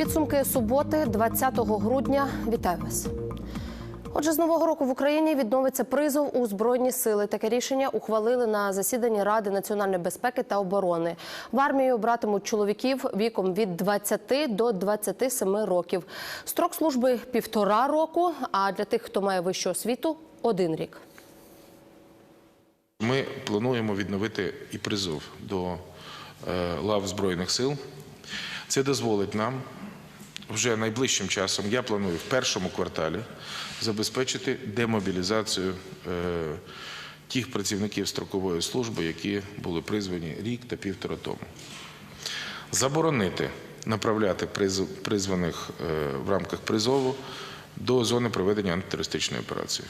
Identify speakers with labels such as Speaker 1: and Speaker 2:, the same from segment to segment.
Speaker 1: Підсумки суботи, 20 грудня. Вітаю вас. Отже, з нового року в Україні відновиться призов у збройні сили. Таке рішення ухвалили на засіданні Ради національної безпеки та оборони. В армію братимуть чоловіків віком від 20 до 27 років. Строк служби півтора року. А для тих, хто має вищу освіту, один рік.
Speaker 2: Ми плануємо відновити і призов до е, лав Збройних сил. Це дозволить нам вже найближчим часом, я планую в першому кварталі забезпечити демобілізацію е, тих працівників строкової служби, які були призвані рік та півтора тому. Заборонити направляти призваних е, в рамках призову до зони проведення антитерористичної операції.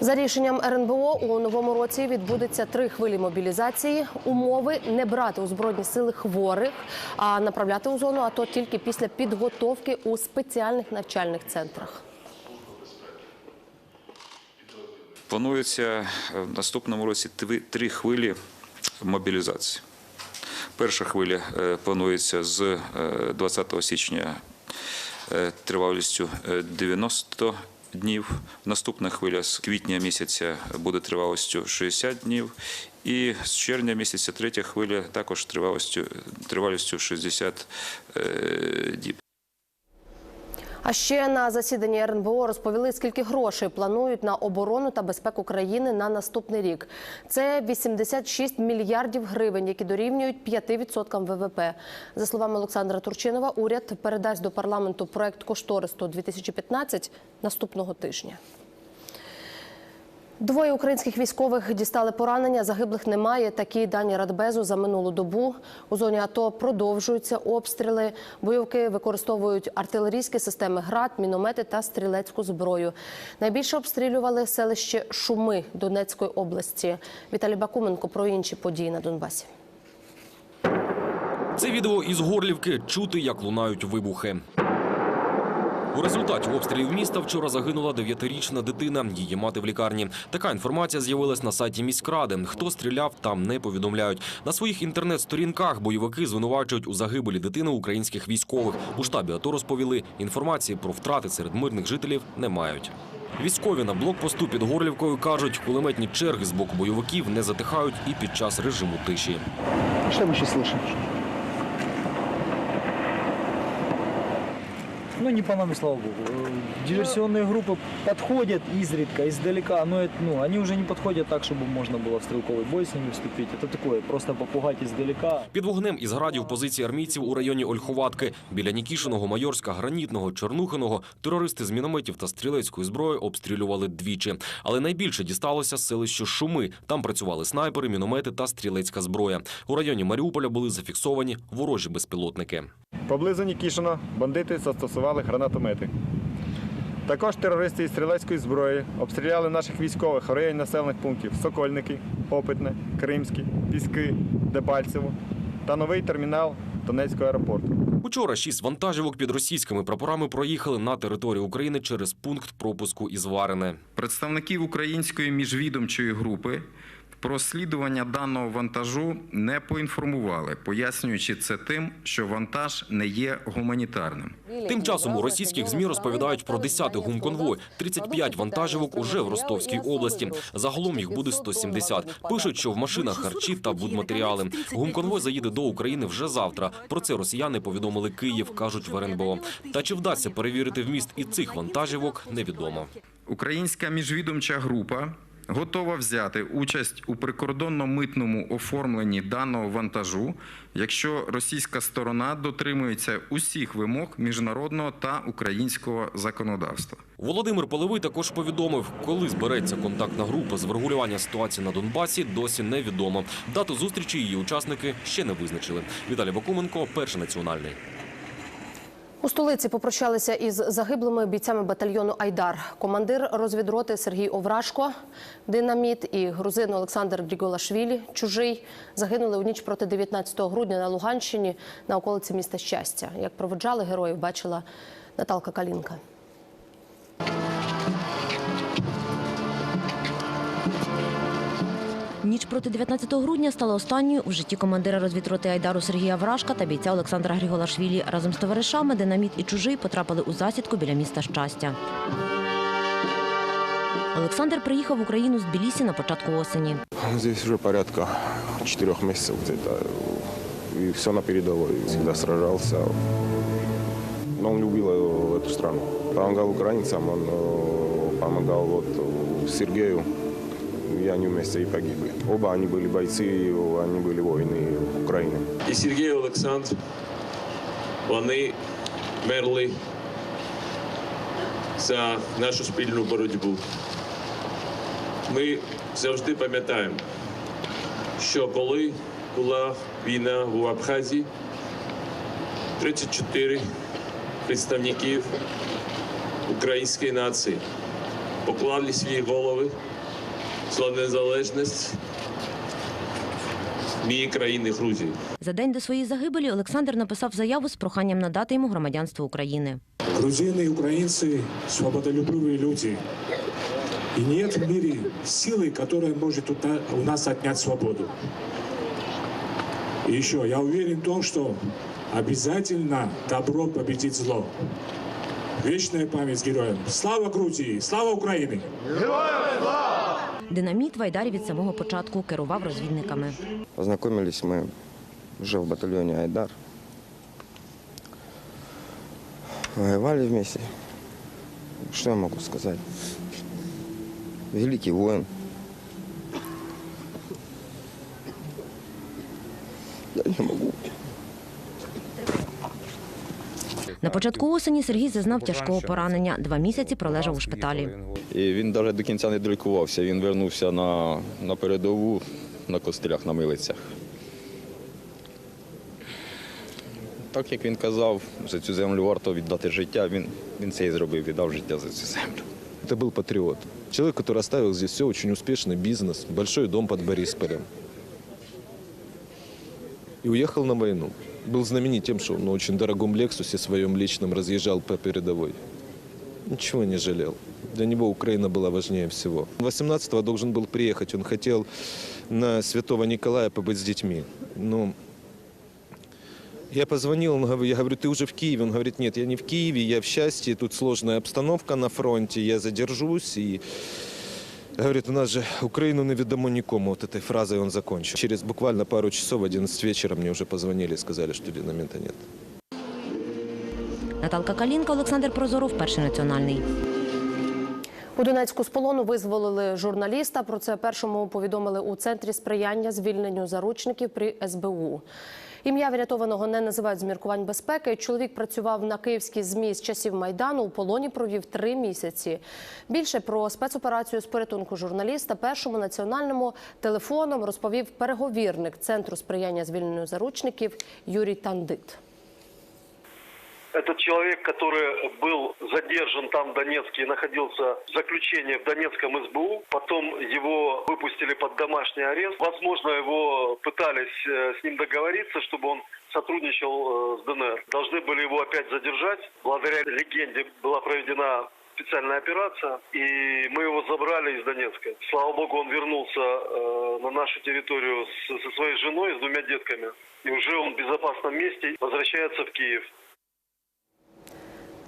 Speaker 1: За рішенням РНБО у новому році відбудеться три хвилі мобілізації. Умови не брати у збройні сили хворих, а направляти у зону АТО тільки після підготовки у спеціальних навчальних центрах.
Speaker 3: Планується е, в наступному році три хвилі мобілізації. Перша хвиля е, планується з е, 20 січня е, тривалістю е, 90 днів. Наступна хвиля з квітня місяця буде тривалістю 60 днів. І з червня місяця третя хвиля також тривалістю, тривалістю 60 е, діб.
Speaker 1: А ще на засіданні РНБО розповіли, скільки грошей планують на оборону та безпеку країни на наступний рік. Це 86 мільярдів гривень, які дорівнюють 5% ВВП. За словами Олександра Турчинова, уряд передасть до парламенту проект коштористу 2015 наступного тижня. Двоє українських військових дістали поранення. Загиблих немає. Такі дані Радбезу за минулу добу. У зоні АТО продовжуються обстріли. Бойовики використовують артилерійські системи ГРАД, міномети та стрілецьку зброю. Найбільше обстрілювали селище Шуми Донецької області. Віталій Бакуменко про інші події на Донбасі.
Speaker 4: Це відео із Горлівки чути, як лунають вибухи. У результаті обстрілів міста вчора загинула дев'ятирічна дитина. Її мати в лікарні. Така інформація з'явилась на сайті міськради. Хто стріляв, там не повідомляють. На своїх інтернет-сторінках бойовики звинувачують у загибелі дитини українських військових. У штабі АТО розповіли, інформації про втрати серед мирних жителів не мають. Військові на блокпосту під Горлівкою кажуть, кулеметні черги з боку бойовиків не затихають і під час режиму тиші.
Speaker 5: Что мы сейчас слышим? Ну, не по нам, и слава богу. Э, Диверсионные группы подходят изредка, издалека, но это, ну, они уже не подходят так, чтобы можно было в стрелковый бой с ними вступить. Это такое, просто попугать издалека.
Speaker 4: Під вогнем із градів позиції армійців у районі Ольховатки. Біля Нікішиного, Майорська, Гранітного, Чорнухиного терористи з мінометів та стрілецької зброї обстрілювали двічі. Але найбільше дісталося селищу Шуми. Там працювали снайпери, міномети та стрілецька зброя. У районі Маріуполя були зафіксовані ворожі безпілотники.
Speaker 6: Поблизу Нікішина бандити застосували гранатомети. Також терористи із стрілецької зброї обстріляли наших військових в районі населених пунктів Сокольники, Опитне, Кримські, Піски, Дебальцево та новий термінал Донецького аеропорту.
Speaker 4: Учора шість вантажівок під російськими прапорами проїхали на територію України через пункт пропуску із Варене.
Speaker 7: Представників української міжвідомчої групи про розслідування даного вантажу не поінформували, пояснюючи це тим, що вантаж не є гуманітарним.
Speaker 4: Тим часом у російських змі розповідають про 10-й гумконвой. 35 вантажівок уже в Ростовській області. Загалом їх буде 170. Пишуть, що в машинах харчі та будматеріали. Гумконвой заїде до України вже завтра. Про це росіяни повідомили Київ, кажуть в РНБО. Та чи вдасться перевірити вміст і цих вантажівок, невідомо.
Speaker 7: Українська міжвідомча група готова взяти участь у прикордонно-митному оформленні даного вантажу, якщо російська сторона дотримується усіх вимог міжнародного та українського законодавства.
Speaker 4: Володимир Полевий також повідомив, коли збереться контактна група з врегулювання ситуації на Донбасі, досі невідомо. Дату зустрічі її учасники ще не визначили. Віталій Бакуменко, перший національний.
Speaker 1: У столиці попрощалися із загиблими бійцями батальйону Айдар. Командир розвідроти Сергій Оврашко, динаміт і грузин Олександр Дріголашвілі, чужий, загинули у ніч проти 19 грудня на Луганщині на околиці міста Щастя. Як проведжали героїв, бачила Наталка Калінка.
Speaker 8: Ніч проти 19 грудня стала останньою у житті командира розвідроти Айдару Сергія Врашка та бійця Олександра Гріголашвілі. Разом з товаришами Динаміт і чужий потрапили у засідку біля міста Щастя. Олександр приїхав в Україну з Тбілісі на початку осені.
Speaker 9: Здесь уже порядка четырех месяцев где-то. И все на передовой. Всегда сражался. Но он любил э, эту страну. Помогал украинцам, он э, помогал вот э, Сергею. И они вместе и погибли. Оба они были бойцы, они были воины Украины.
Speaker 10: і Сергій Олександр, вони мерли за нашу спільну боротьбу. Ми завжди пам'ятаємо, що коли була війна в Абхазії, 34 представників української нації поклали свої голови за незалежність моєї країни Грузії.
Speaker 8: За день до своєї загибелі Олександр написав заяву з проханням надати йому громадянство України.
Speaker 11: Грузины и украинцы – свободолюбивые люди. И нет в мире силы, которая может у на- у нас отнять свободу. И еще, я уверен в том, что обязательно добро победит зло. Вечная память героям. Слава Грузии! Слава Украине!
Speaker 8: Динаміт в Айдарі від самого початку керував розвідниками.
Speaker 9: Познакомились мы уже в батальоне Айдар. Воевали вместе. Что я могу сказать? Великий воин. Я не могу.
Speaker 8: На початку осені Сергій зазнав тяжкого поранення. Два місяці пролежав у шпиталі.
Speaker 12: І він навіть до кінця не долікувався. Він вернувся на, на передову на костелях, на милицях. Так як він казав, за цю землю варто віддати життя, він, він це і зробив, віддав життя за цю землю.
Speaker 13: Это был патриот. Человек, который оставил здесь все, очень успешный бизнес, большой дом под Борисполем. И уехал на войну. Был знаменит тем, что на очень дорогом Лексусе своем личном разъезжал по передовой. Ничего не жалел. Для него Украина была важнее всего. 18-го должен был приехать. Он хотел на Святого Николая побыть с детьми. Но я позвонил, он говорит, я говорю, ты уже в Киеве? Он говорит, нет, я не в Киеве, я в счастье, тут сложная обстановка на фронте, я задержусь. И говорит, у нас же Украину не відомо нікому. Вот этой фразой он закончил. Через буквально пару часов, 11 вечера, мне уже позвонили и сказали, что динамента нет.
Speaker 8: Наталка Калінка, Олександр Прозоров, перший національний.
Speaker 1: У Донецьку з полону визволили журналіста. Про це першому повідомили у центрі сприяння звільненню заручників при СБУ. Ім'я врятованого не називають з міркувань безпеки. Чоловік працював на київській змі з часів майдану. У полоні провів три місяці. Більше про спецоперацію з порятунку журналіста першому національному телефоном розповів переговірник центру сприяння звільненню заручників Юрій Тандит.
Speaker 14: Этот человек, который был задержан там в Донецке и находился в заключении в Донецком СБУ, потом его выпустили под домашний арест. Возможно, его пытались э, с ним договориться, чтобы он сотрудничал э, с ДНР. Должны были его опять задержать. Благодаря легенде была проведена специальная операция, и мы его забрали из Донецка. Слава богу, он вернулся э, на нашу территорию с- со своей женой, с двумя детками. И уже он в безопасном месте возвращается в Киев.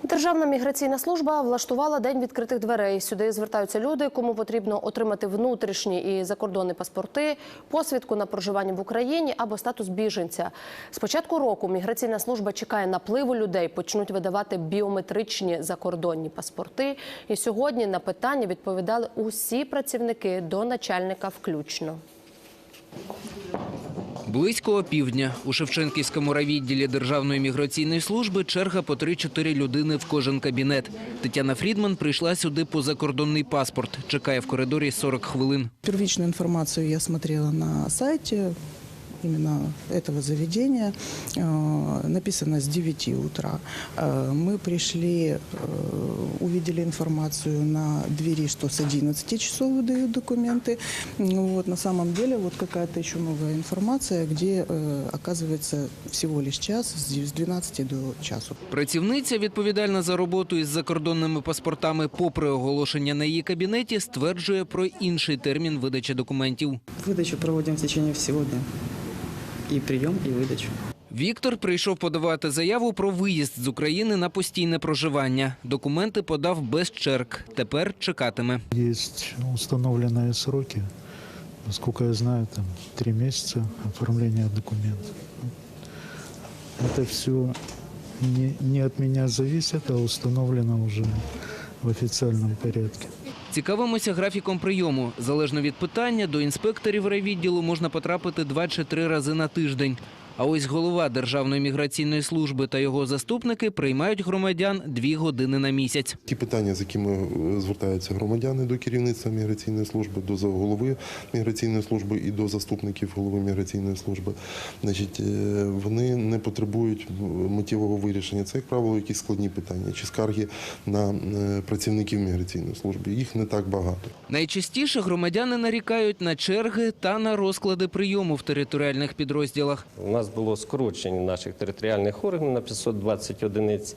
Speaker 1: Державна міграційна служба влаштувала день відкритих дверей. Сюди звертаються люди, кому потрібно отримати внутрішні і закордонні паспорти, посвідку на проживання в Україні або статус біженця. З початку року міграційна служба чекає напливу людей, почнуть видавати біометричні закордонні паспорти. І сьогодні на питання відповідали усі працівники до начальника включно.
Speaker 15: Близько опівдня у Шевченківському райвідділі Державної міграційної служби черга по 3-4 людини в кожен кабінет. Тетяна Фрідман прийшла сюди по закордонний паспорт. Чекає в коридорі 40 хвилин.
Speaker 16: Первічну інформацію я смотрела на сайте, именно этого заведения э, написано с 9 утра. Э, Мы пришли, э, увидели информацию на двери, что с 11 часов выдают документы. Ну Вот, на самом деле вот какая-то еще новая информация, где э, оказывается всего лишь час с 12 до часу.
Speaker 15: Працівниця, відповідальна за роботу із закордонними паспортами, попри оголошення на її кабінеті, стверджує про інший термін видачі документів.
Speaker 17: Выдачу проводим в течение всего дня. И прием, и выдачу.
Speaker 15: Віктор прийшов подавати заяву про виїзд з України на постійне проживання. Документи подав без черг. Тепер чекатиме.
Speaker 18: Есть установленные сроки, насколько я знаю, там три месяца оформления документов. Это все не, не от меня зависит, а установлено уже в официальном порядке.
Speaker 15: Цікавимося графіком прийому. Залежно від питання, до інспекторів райвідділу можна потрапити два чи три рази на тиждень. А ось голова Державної міграційної служби та його заступники приймають громадян дві години на місяць.
Speaker 19: Ті питання, з якими е, звертаються громадяни до керівництва міграційної служби, до голови міграційної служби і до заступників голови міграційної служби, значить, е, вони не потребують е, миттєвого вирішення. Це, як правило, якісь складні питання чи скарги на працівників міграційної служби. Їх не так багато.
Speaker 15: Найчастіше громадяни нарікають на черги та на розклади прийому в територіальних підрозділах.
Speaker 20: У нас було скорочення наших територіальних органів на 520 одиниць.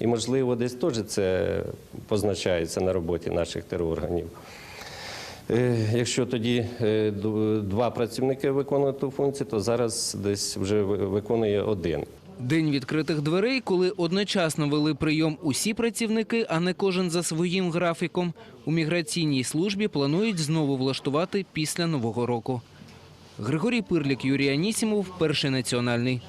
Speaker 20: І, можливо, десь теж це позначається на роботі наших терорганів. Е, Якщо тоді е, два працівники виконували ту функцію, то зараз десь вже виконує один.
Speaker 15: День відкритих дверей, коли одночасно вели прийом усі працівники, а не кожен за своїм графіком, у міграційній службі планують знову влаштувати після Нового року. Григорій Пирлік, Юрій Анісімов, Перший національний.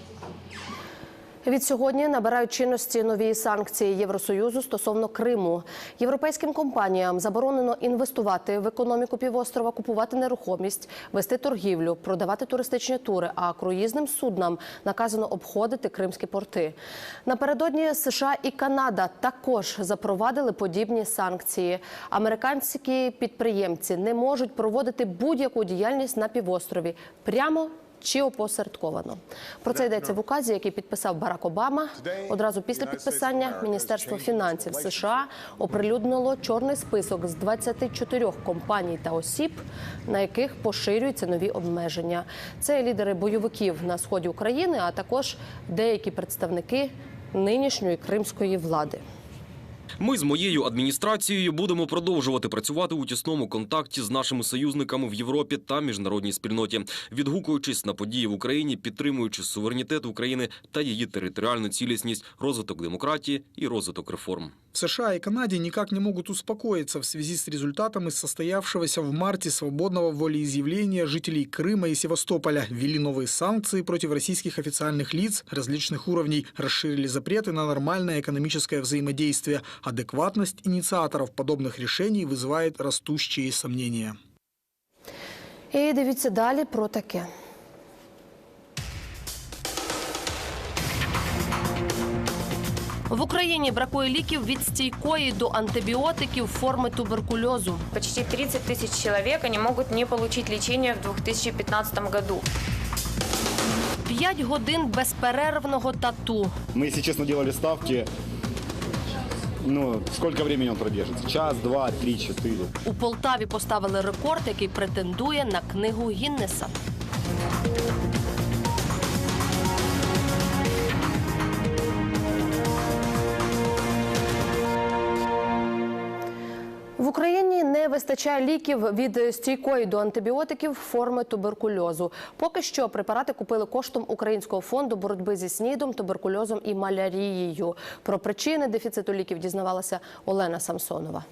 Speaker 1: Від сьогодні набирають чинності нові санкції Євросоюзу стосовно Криму. Європейським компаніям заборонено інвестувати в економіку півострова, купувати нерухомість, вести торгівлю, продавати туристичні тури. А круїзним суднам наказано обходити кримські порти. Напередодні США і Канада також запровадили подібні санкції. Американські підприємці не можуть проводити будь-яку діяльність на півострові прямо чи опосередковано. Про це йдеться в указі, який підписав Барак Обама. Одразу після підписання Міністерство фінансів США оприлюднило чорний список з 24 компаній та осіб, на яких поширюються нові обмеження. Це лідери бойовиків на сході України, а також деякі представники нинішньої кримської влади.
Speaker 4: Ми з моєю адміністрацією будемо продовжувати працювати у тісному контакті з нашими союзниками в Європі та міжнародній спільноті, відгукуючись на події в Україні, підтримуючи суверенітет України та її територіальну цілісність, розвиток демократії і розвиток реформ.
Speaker 21: В США и Канаде никак не могут успокоиться в связи с результатом из состоявшегося в марте свободного волеизъявления жителей Крыма и Севастополя. Ввели новые санкции против российских официальных лиц различных уровней, расширили запреты на нормальное экономическое взаимодействие. Адекватность инициаторов подобных решений вызывает растущие сомнения.
Speaker 1: І дивіться далі про таке. В Україні бракує ліків від стійкої до антибіотиків форми туберкульозу.
Speaker 22: Почти 30 тысяч человек они могут не получить лечение в 2015 году.
Speaker 1: П'ять годин безперервного тату.
Speaker 23: Мы, если честно, делали ставки. Ну, сколько времени он продержится? Час, два, три, чотири.
Speaker 1: У Полтаві поставили рекорд, який претендує на книгу Гіннеса. Вистачає ліків від стійкої до антибіотиків форми туберкульозу. Поки що препарати купили коштом Українського фонду боротьби зі снідом, туберкульозом і малярією. Про причини дефіциту ліків дізнавалася Олена Самсонова.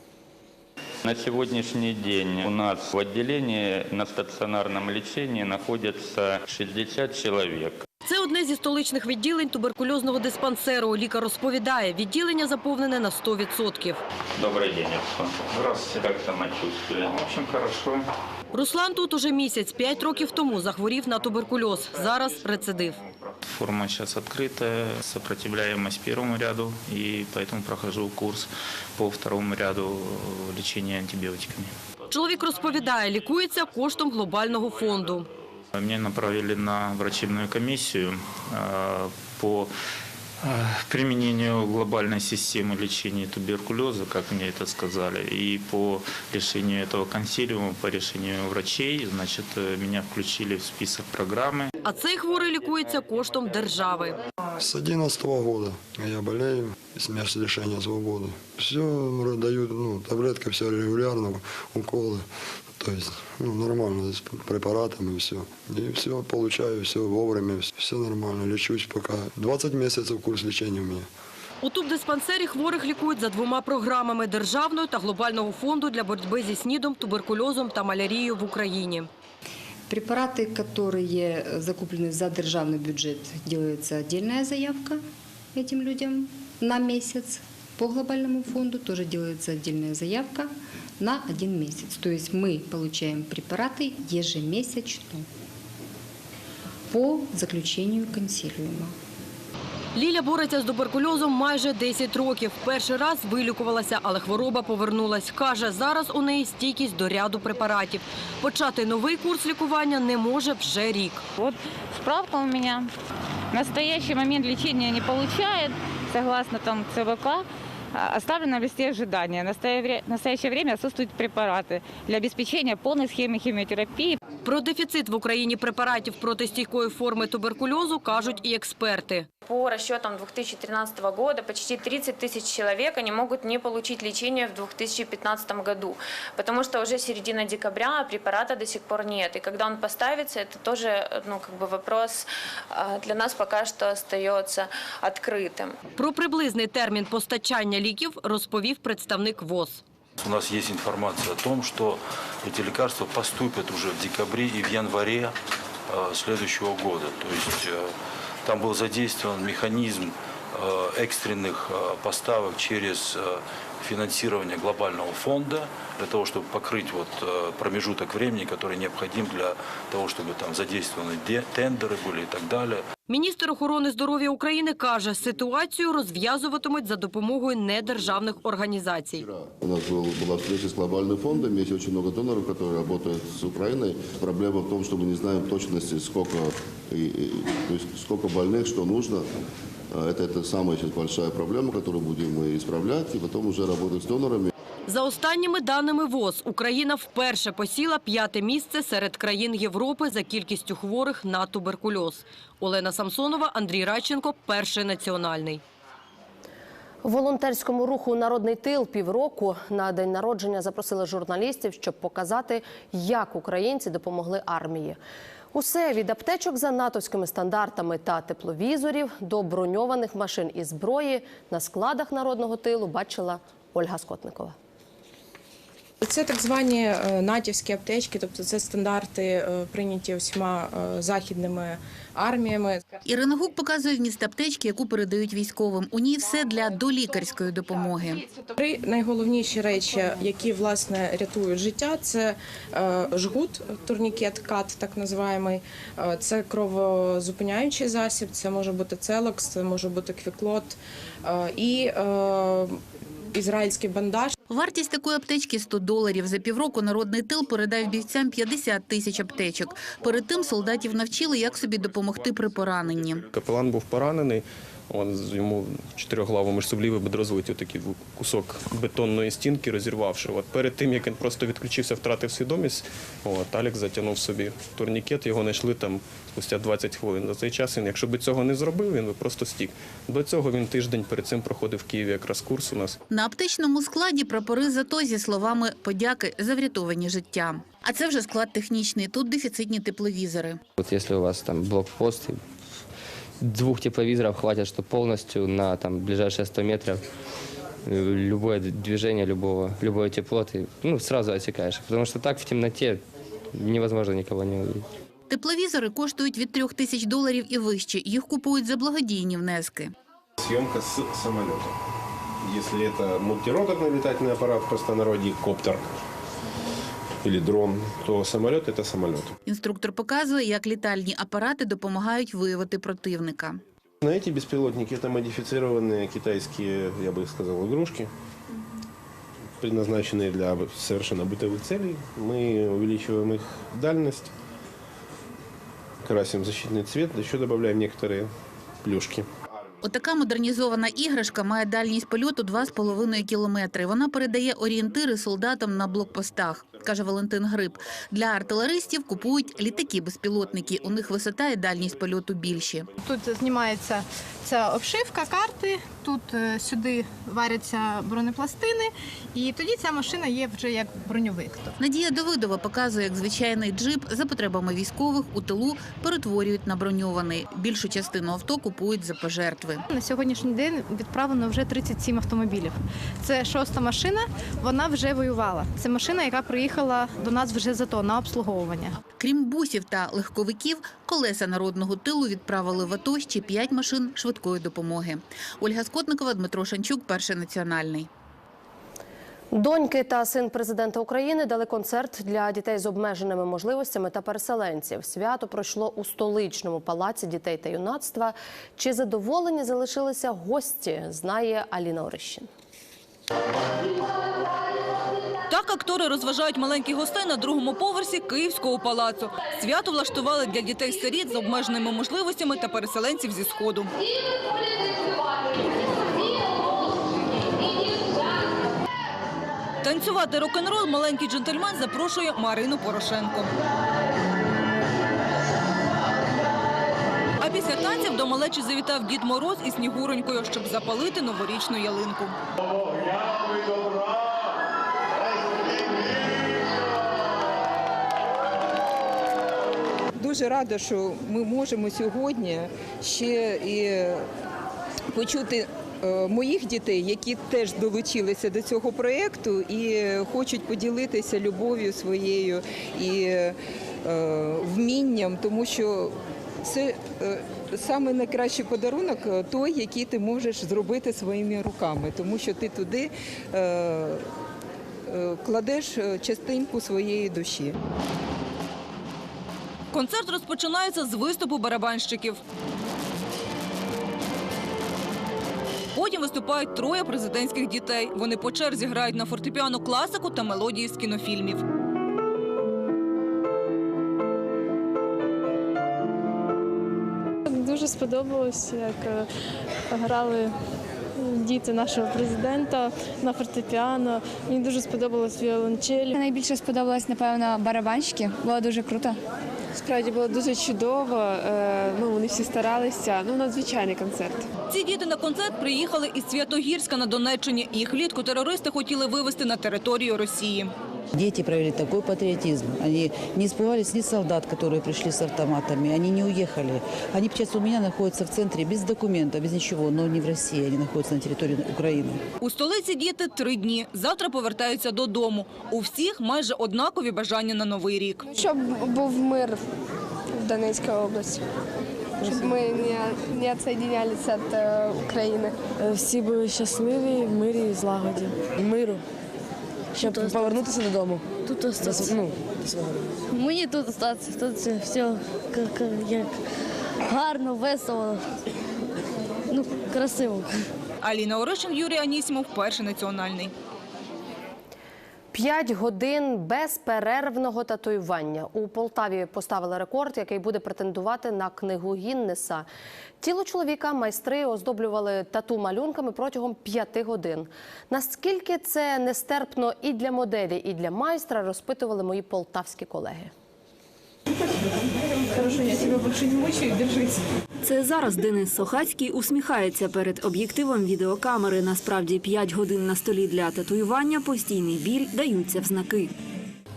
Speaker 24: На сегодняшний день у нас в отделении на стационарном лечении находится 60 человек.
Speaker 25: Це одне зі столичних відділень туберкульозного диспансеру. Лікар розповідає, відділення заповнене на 100%.
Speaker 24: Добрый день, Руслан. Здравствуйте. Как самочувствие? В общем, хорошо.
Speaker 25: Руслан тут уже місяць. П'ять років тому захворів на туберкульоз. Зараз рецидив.
Speaker 24: Форма сейчас открытая, сопротивляемость первому ряду, и поэтому прохожу курс по второму ряду лечения антибиотиками.
Speaker 25: Чоловік розповідає, лікується коштом глобального фонду.
Speaker 24: Меня направили на врачебную комиссию э, по э, применению глобальной системы лечения туберкулеза, как мне это сказали, и по решению этого консилиума, по решению врачей, значит, э, меня включили в список программы.
Speaker 25: А цей хворий лікується коштом держави.
Speaker 26: С 11 года я болею, с места лишения свободы. Все дают, ну, таблетки все регулярно, уколы. То есть, ну, нормально, с препаратами все. И все получаю, все вовремя, все нормально, лечусь пока. 20 месяцев курс лечения у меня.
Speaker 25: У тубдиспансері хворих лікують за двома програмами – державної та глобального фонду для боротьби зі СНІДом, туберкульозом та малярією в Україні.
Speaker 27: Препараты, которые закуплены за державный бюджет, делается отдельная заявка этим людям на месяц. По глобальному фонду тоже делается отдельная заявка на один месяц. То есть мы получаем препараты ежемесячно по заключению консилиума.
Speaker 25: Ліля бореться з туберкульозом майже 10 років. Перший раз вилікувалася, але хвороба повернулась. Каже, зараз у неї стійкість до ряду препаратів. Почати новий курс лікування не може вже рік.
Speaker 28: Вот справка у меня. В настоящий момент лечения не получает, согласно там ЦВК. Оставлено листе ожидания. В настоящее время отсутствуют препараты для обеспечения полной схемы химиотерапии.
Speaker 25: Про дефіцит в Україні препаратів проти стійкої форми туберкульозу кажуть і експерти.
Speaker 22: По расчетам 2013 года почти 30 тысяч человек они могут не получить лечение в 2015 году, потому что уже середина декабря, а препарата до сих пор нет. И когда он поставится, это тоже ну, как бы вопрос а, для нас пока что остается открытым.
Speaker 25: Про приблизний термін постачання ліків розповів представник ВОЗ.
Speaker 29: У нас есть информация о том, что эти лекарства поступят уже в декабре и в январе э, следующего года. То есть э, там был задействован механизм э, экстренных э, поставок через э, финансирование глобального фонда для того, чтобы покрыть вот э, промежуток времени, который необходим для того, чтобы там задействованы де- тендеры были и так далее.
Speaker 25: Міністр охорони здоров'я України каже, ситуацію розв'язуватимуть за допомогою недержавних організацій.
Speaker 30: У нас был, была встреча с глобальным фондом, есть очень много доноров, которые работают с Украиной. Проблема в том, что мы не знаем в точности, сколько, и- и- то есть сколько больных, что нужно. А Это, это самая сейчас большая проблема, которую будем мы исправлять, и потом уже работать с донорами.
Speaker 25: За останніми даними ВОЗ, Україна вперше посіла п'яте місце серед країн Європи за кількістю хворих на туберкульоз. Олена Самсонова, Андрій Радченко, Перший національний.
Speaker 1: Волонтерському руху Народний тил півроку на день народження запросили журналістів, щоб показати, як українці допомогли армії. Усе від аптечок за натовськими стандартами та тепловізорів до броньованих машин і зброї на складах народного тилу бачила Ольга Скотникова.
Speaker 31: Це так звані е, натівські аптечки, тобто це стандарти, е, прийняті усіма е, західними арміями.
Speaker 32: Ірина Гук показує вміст аптечки, яку передають військовим. У ній все для долікарської допомоги.
Speaker 31: Три найголовніші речі, які власне рятують життя, це жгут, турнікет, кат, так називаємий. Е, Це кровозупиняючий засіб, це може бути целокс, це може бути квіклот і ізраїльський бандаж.
Speaker 32: Вартість такої аптечки – 100 доларів. За півроку народний тил передав бійцям 50 тисяч аптечок. Перед тим солдатів навчили, як собі допомогти при пораненні.
Speaker 33: Капелан був поранений. Он з- йому чотирьохглавому шсублівий бедрозвиті такий кусок бетонної стінки, розірвавши. От перед тим як він просто відключився, втратив свідомість. От Алік затягнув собі турнікет. Його знайшли там спустя 20 хвилин. За цей час він, якщо б цього не зробив, він би просто стік. До цього він тиждень перед цим проходив в Києві якраз курс у нас.
Speaker 32: На аптечному складі прапори зато зі словами подяки за врятовані життя. А це вже склад технічний. Тут дефіцитні тепловізори.
Speaker 34: Вот если у вас там блокпост, двух тепловизоров хватит, что полностью на там, ближайшие 100 метров э, любое движение, любого, любое тепло, ты ну, сразу отсекаешь. Потому что так в темноте невозможно никого не увидеть.
Speaker 32: Тепловізори коштують від трьох тисяч доларів і вище. Їх купують за благодійні внески.
Speaker 35: Съемка с самолета. Если это мультироторный летательный аппарат, в простонародье коптер или дрон, то самолет – это самолет.
Speaker 32: Інструктор показує, як літальні апарати допомагають виявити противника.
Speaker 35: На эти беспилотники это модифицированные китайские, я бы сказал, игрушки, предназначенные для совершенно бытовых целей. Мы увеличиваем их дальность, красим защитный цвет, еще добавляем некоторые плюшки.
Speaker 32: Отака модернізована іграшка має дальність польоту 2,5 кілометри. Вона передає орієнтири солдатам на блокпостах, каже Валентин Гриб. Для артилеристів купують літаки-безпілотники. У них висота і дальність польоту більші.
Speaker 36: Тут знімається ця обшивка карти, тут е, сюди варяться бронепластини, і тоді ця машина є вже як броньовик.
Speaker 32: Надія Давидова показує, як звичайний джип за потребами військових у тилу перетворюють на броньований. Більшу частину авто купують за пожертви.
Speaker 36: На сьогоднішній день відправлено вже 37 автомобілів. Це шоста машина, вона вже воювала. Це машина, яка приїхала до нас вже за то на обслуговування.
Speaker 32: Крім бусів та легковиків, колеса народного тилу відправили в АТО ще п'ять машин швидкої допомоги. Ольга Скотникова, Дмитро Шанчук, перший національний.
Speaker 1: Доньки та син президента України дали концерт для дітей з обмеженими можливостями та переселенців. Свято пройшло у столичному палаці дітей та юнацтва. Чи задоволені залишилися гості? Знає Аліна Орищин.
Speaker 37: Так актори розважають маленьких гостей на другому поверсі Київського палацу. Свято влаштували для дітей-сиріт з обмеженими можливостями та переселенців зі Сходу. Танцювати рок-н-рол маленький джентльмен запрошує Марину Порошенко. А після танців до малечі завітав Дід Мороз із Снігуронькою, щоб запалити новорічну ялинку.
Speaker 38: Дуже рада, що ми можемо сьогодні ще і почути моїх дітей, які теж долучилися до цього проєкту і хочуть поділитися любов'ю своєю і е, вмінням, тому що це е, саме найкращий подарунок е, той, який ти можеш зробити своїми руками, тому що ти туди е, е, кладеш е, частинку своєї душі.
Speaker 37: Концерт розпочинається з виступу барабанщиків. Потім виступають троє президентських дітей. Вони по черзі грають на фортепіано класику та мелодії з кінофільмів.
Speaker 39: Дуже сподобалось, як е, грали діти нашого президента на фортепіано. Мені дуже сподобалось віолончель.
Speaker 40: Найбільше сподобалось, напевно, барабанщики. Було дуже круто.
Speaker 39: Справді було дуже чудово. ми Ну, вони всі старалися. Ну, надзвичайний концерт.
Speaker 37: Ці діти на концерт приїхали із Святогірська на Донеччині. Їх влітку терористи хотіли вивезти на територію Росії.
Speaker 41: Дети проявили такой патриотизм. Они не испугались ни солдат, которые пришли с автоматами, они не уехали. Они сейчас у меня находятся в центре без документов, без ничего, но не в России, они находятся на территории Украины.
Speaker 37: У столиці діти три дні. Завтра повертаються додому. У всіх майже однакові бажання на новий рік.
Speaker 39: Щоб був мир в Донецькій області. Щоб ми не, не відсоединялися від е, України.
Speaker 42: Всі були щасливі в мирі і злагоді. Миру. Щоб повернутися додому.
Speaker 40: Тут
Speaker 42: остатися. ну, до свого.
Speaker 40: Мені тут остатися. Тут все, все як гарно, весело, ну, красиво.
Speaker 37: Аліна Оришин, Юрій Анісімов, перший національний.
Speaker 1: П'ять годин безперервного татуювання. У Полтаві поставили рекорд, який буде претендувати на книгу Гіннеса. Тіло чоловіка майстри оздоблювали тату малюнками протягом п'яти годин. Наскільки це нестерпно і для моделі, і для майстра, розпитували мої полтавські колеги.
Speaker 40: Хорошо, я тебе більше не мучаю, держись.
Speaker 43: Це зараз Денис Сохацький усміхається перед об'єктивом відеокамери. Насправді 5 годин на столі для татуювання, постійний біль даються в знаки.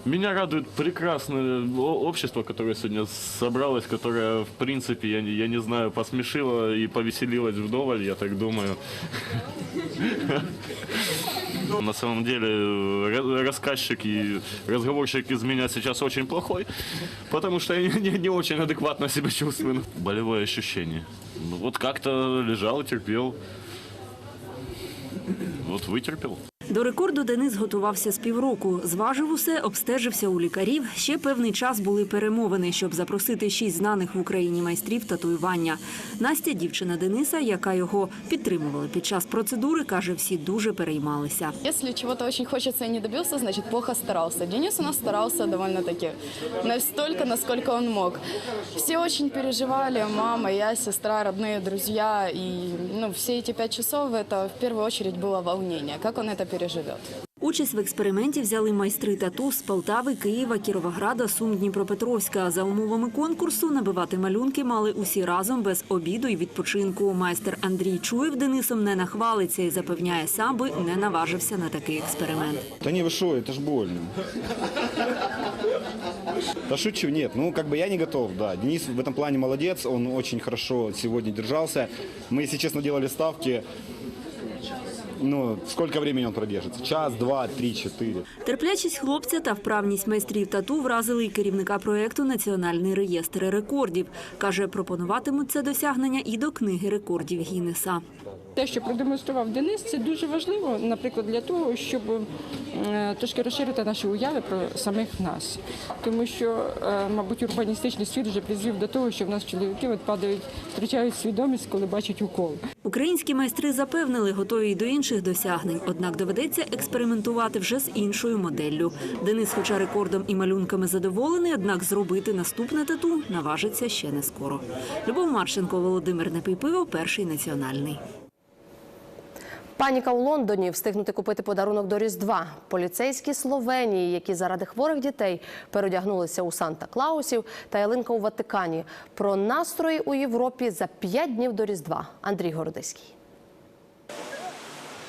Speaker 44: Меня радует прекрасное общество, которое сегодня собралось, которое, в принципе, я, не- я не знаю, посмешило и повеселилось вдоволь, я так думаю. На самом деле ра- рассказчик и разговорщик из меня сейчас очень плохой, потому что я не, не очень адекватно себя чувствую. Болевое ощущение. Ну, Вот как-то лежал, терпел. Вот вытерпел.
Speaker 43: До рекорду Денис готувався з півроку. Зважив усе, обстежився у лікарів. Ще певний час були перемовини, щоб запросити шість знаних в Україні майстрів татуювання. Настя, дівчина Дениса, яка його підтримувала під час процедури, каже, всі дуже переймалися.
Speaker 45: Если чего-то очень хочется и не добился, значит плохо старался. Денис у нас старался довольно-таки настолько, насколько он мог. Все очень переживали, мама, я, сестра, родные, друзья. И ну, все эти пять часов это в первую очередь было волнение, как он это переживет.
Speaker 43: Участь в експерименті взяли майстри тату з Полтави, Києва, Кіровограда, Сум, Дніпропетровська. За умовами конкурсу набивати малюнки мали усі разом без обіду і відпочинку. Майстер Андрій Чуєв Денисом не нахвалиться і запевняє, сам би не наважився на такий експеримент.
Speaker 46: Да не, вы шо, это ж больно. Да шучу, нет. Ну, как бы я не готов, да. Денис в этом плане молодец, он очень хорошо сегодня держался. Мы, если честно, делали ставки. Ну, сколько времени він продержиться? Час, два, три, чотири.
Speaker 43: Терплячість хлопця та вправність майстрів тату вразили і керівника проєкту Національний реєстр рекордів. Каже, пропонуватимуть це досягнення і до книги рекордів Гіннеса.
Speaker 47: Те, що продемонстрував Денис, це дуже важливо, наприклад, для того, щоб е, трошки розширити наші уяви про самих нас. Тому що, е, мабуть, урбаністичний світ вже призвів до того, що в нас чоловіки от падають, втрачають свідомість, коли бачать укол.
Speaker 43: Українські майстри запевнили, готові й до інших досягнень. Однак доведеться експериментувати вже з іншою моделлю. Денис, хоча рекордом і малюнками задоволений, однак зробити наступне тату наважиться ще не скоро. Любов Марченко, Володимир Непийпиво, перший національний.
Speaker 1: Паніка у Лондоні встигнути купити подарунок до Різдва. Поліцейські Словенії, які заради хворих дітей переодягнулися у Санта-Клаусів та ялинка у Ватикані. Про настрої у Європі за п'ять днів до Різдва. Андрій Городиський.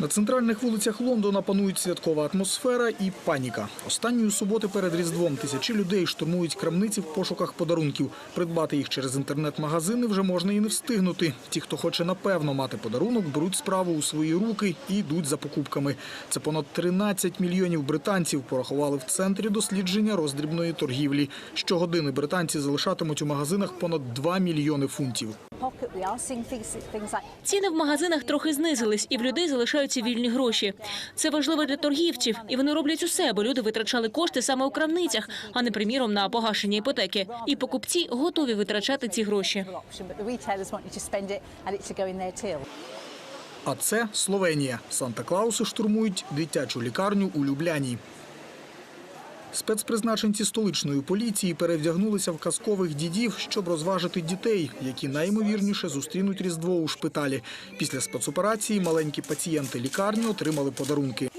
Speaker 48: На центральних вулицях Лондона панують святкова атмосфера і паніка. Останньої суботи перед Різдвом тисячі людей штурмують крамниці в пошуках подарунків. Придбати їх через інтернет-магазини вже можна і не встигнути. Ті, хто хоче напевно мати подарунок, беруть справу у свої руки і йдуть за покупками. Це понад 13 мільйонів британців порахували в центрі дослідження роздрібної торгівлі. Щогодини британці залишатимуть у магазинах понад 2 мільйони фунтів.
Speaker 49: Ціни в магазинах трохи знизились, і в людей залишаються вільні гроші. Це важливо для торгівців, і вони роблять усе, бо люди витрачали кошти саме у крамницях, а не приміром на погашення іпотеки. І покупці готові витрачати ці гроші.
Speaker 48: А це Словенія. Санта-Клауси штурмують дитячу лікарню у Любляні. Спецпризначенці столичної поліції перевдягнулися в казкових дідів, щоб розважити дітей, які найімовірніше зустрінуть Різдво у шпиталі. Після спецоперації маленькі пацієнти лікарні отримали подарунки.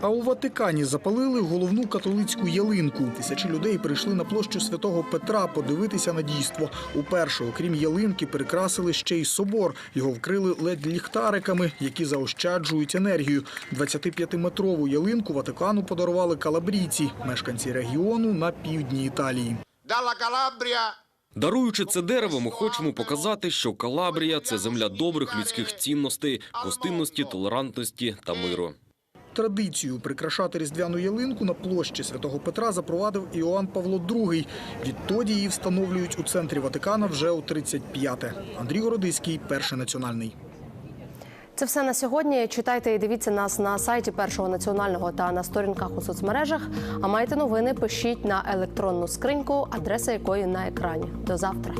Speaker 48: А у Ватикані запалили головну католицьку ялинку. Тисячі людей прийшли на площу святого Петра подивитися на дійство. Уперше, окрім ялинки, прикрасили ще й собор. Його вкрили ледь ліхтариками, які заощаджують енергію. 25-метрову ялинку Ватикану подарували калабрійці, мешканці регіону на півдні Італії.
Speaker 50: Даруючи це дерево, ми хочемо показати, що Калабрія це земля добрих людських цінностей, гостинності, толерантності та миру.
Speaker 48: Традицію прикрашати різдвяну ялинку на площі святого Петра запровадив Іоанн Павло II. Відтоді її встановлюють у центрі Ватикана вже у 35-те. Андрій Городиський, перший національний.
Speaker 1: Це все на сьогодні. Читайте і дивіться нас на сайті першого національного та на сторінках у соцмережах. А маєте новини? Пишіть на електронну скриньку, адреса якої на екрані. До завтра.